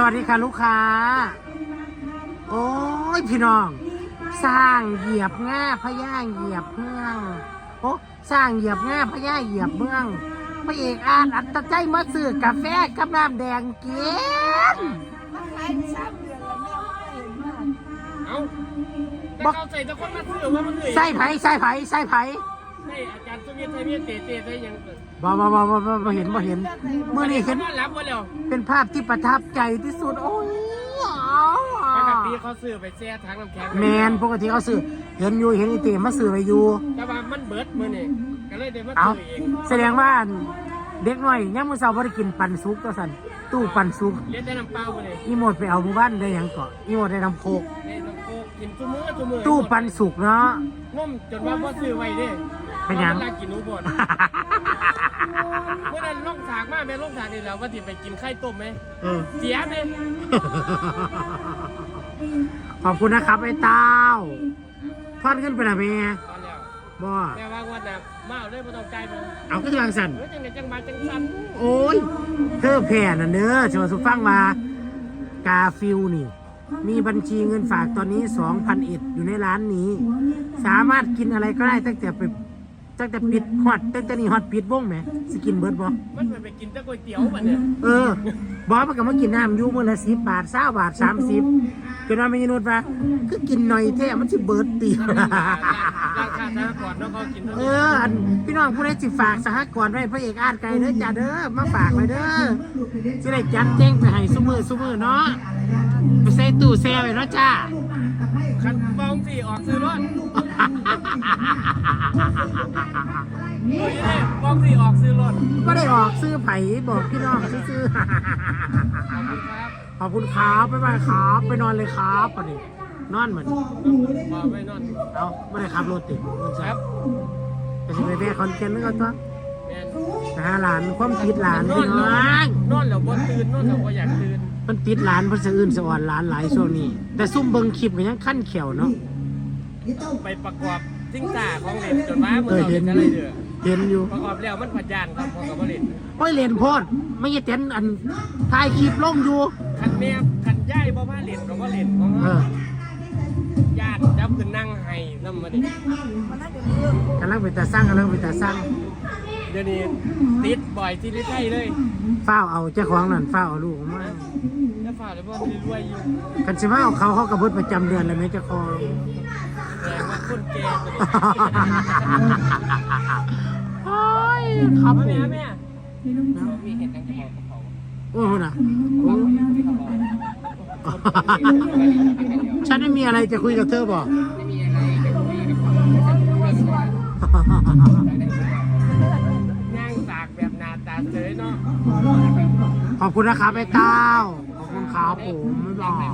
สวัสดีค่ะลูกค้า โอ้ยพี่น้อง สร้างเหยียบง่าพะย่างเหยียบเมืองโอ้สร้างเหยียบง่าพะย่าเหยียบเมืองพระเอกอ่านอัตใจมาซื้อกาแฟกับน้ำแดงกินมันขายสามเดือนแล้วแม่ไม่เห็นมากเอ้าแต่เขาใส่ตะคนมาซื้อว่ามันเลยใส่ไผ่ใส่ไผ่ใส่ไผ่ใส่ อาจารย์สุเวียนไทยเวียนเตะเตะได้ยังบ่บ่บ่บ่บ่บ่เห็นบ่เห็นเมื่อนี้เห็นว่ารับมาแล้วเป็นภาพที่ประทับใจที่สุดโอ้ยปกติเขาซื้อไปแช่ทั้งน้ำแข็งแมนปกติเขาซื้อเห็นอยู่เห็นไอเตมาซื้อไปอยู่แต่ว่ามันเบิดมือนี่ก็เลยได้มาเอาซื้อเองแสดงว่าเด็กน้อยยังมื้อเช้าบ่ได้กินปันสุกก็สั่นตู้ปันสุกเลี้ยงได้น้ำเปล่าไปเลยอีโมดไปเอาหมู่บ้านได้หยังเกาะอีโมดได้น้ำโคกได้น้ำโคกกินตุ้มือตุ้มือตู้ปันสุกเนาะนุ่มจนว่าพ่ซื้อไว้เด้ เป็นหยังวลากินหนูบดเมื่อนั้นล่องสากมาแม่ล่องสากนี่แล้วว่าที่ไปกินไข่ต้มไหมเออ เสียไหมขอบคุณนะครับไอ้เต้าทอดขึ้นไปนะแม่ตอนแล้วบ่แต่ว่าวันน่ะมาเอาเลยบ่ต้องใจายมันเอาก็จะวางสั่นเฮ้ยจังไงจังมาจังสันโอ้ยเธอแผ่น่ะเด้อชวนสุฟังมากาฟิลนี่ มีบัญชีเงินฝากตอนนี้ 2,000เอ็ดอยู่ในร้านนี้ สามารถกินอะไรก็ได้ตั้งแต่ไป ตั้งแต่ปิดฮอดตั้งแต่นี่ฮอดปิดวงไหมสกินเบิร์ดบ่มันไปไปกินแต่ก๋วยเตี๋ยวมันเนี่ยเออบอสมันก็มากินน้ำอยู่มื้อละสิบบาทเศร้าบาทสามสิบจนว่าไม่ยนุดว่าคือกินหน่อยแท้มันสิเบิร์ดตี ราคาสหกรณ์เนาะเขากินเอออันพี่น้องผู้ใดสิฝากสหกรณ์ไว้พระเอกอาดไกลเด้อจ้าเด้อมาฝากไว้เด้อสิได้จัดแจ้งไปให้ซุมือซุมือเนาะไปใส่ตู้แซ่ไว้เนาะจ้าคันฟองสี่ออกซื้อรถ เฮ้ยเนี่ยฟองสี่ออกซื้อรถก็ได้ออกซื้อไผ่บอกพี่น้องซื้อขอบคุณครับๆขอบคุณครับบ๊ายบายครับไปนอนเลยครับปะนี่นอนเหมือนบอกไว้นอน เอาไม่ได้ขับรถติดครับจะสิไปแม่คอนเทนต์นึกเอาตัวแมนนะฮะหลานความติดหลานนอพี่นน้องนอนแล้วบ่ตื่นนอนแล้วบ่อยากตื่นมันติดหลานเพราะสะอื่นสะอ่อนหลานหลายช่วงนี้ แต่ซุ่มเบิ่งคลิปก็ยังขั้นเขียวเนาะไปประกอบทิ้งตาของเล่นจนว่ามืเอออเราเห็เห็นนออะไรยู่เด้อ เห็นอยู่ประกอบแล้วมันผัดยานครับพอกับบ่เล่นโอ้ยเล่นโพดไม่ใช่เต้นอันถ่ายคลิปลงอยู่ คันแม่คันย่ายบ่มาเล่นก็บ่เล่นของเออญาติจับขึ้นนั่งให้นำมาดิมันน่าจะเรื่องกำลังไปตาสร้างกำลังไปตาสร้างเดี๋ยวนี้ติดบ่อยที่ลิไทยเลยเฝ้าวเอาเจ้าของนั่นเฝ้าวเอาลูกออกมาจะฝ่าเลยเพราะมันรวยอยู่กันสิมาเอาเขาเขากระเบิดประจำเดือนเลยไหมเจ้าของ แต่ว่าคนแก่โอ้ย ครับผแม่มแม่มีเห็นตั้งแต่บอกกับเขาโอ้โหนะโอ้ฉันไม่มีอะไรจะคุยกับเธอบอก ไม่มีอะไรจะคุยกับเขาย่างตากแบบหนาตาเฉยเนาะขอบคุณนะครับไอ้เต้า ขอบคุณครับผมบ๊ายบาย